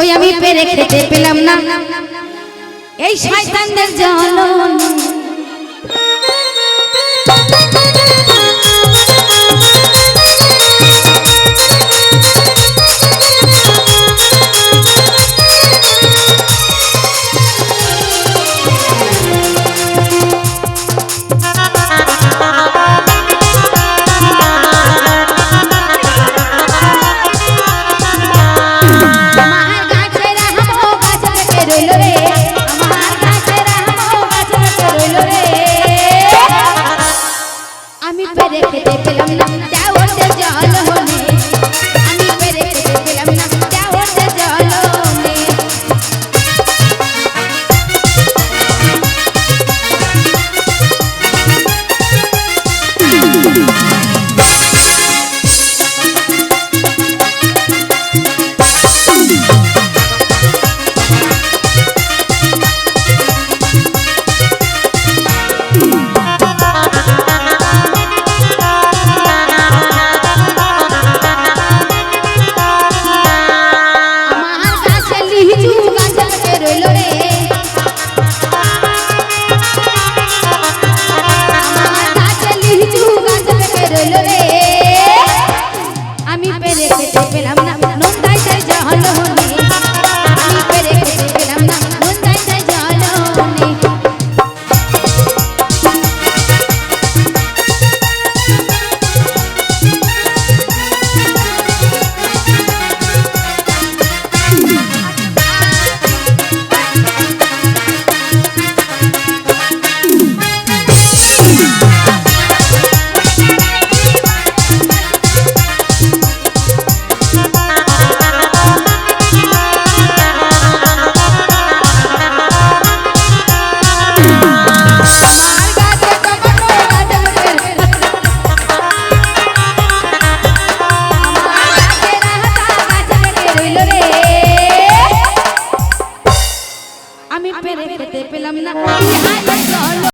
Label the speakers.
Speaker 1: ওই আমি পেরে খেতে পেলাম না। এই শয়তানদের জ্বলন পেরে খেতে পেলাম না। vuelo আমি পেরে খেতে পেলাম না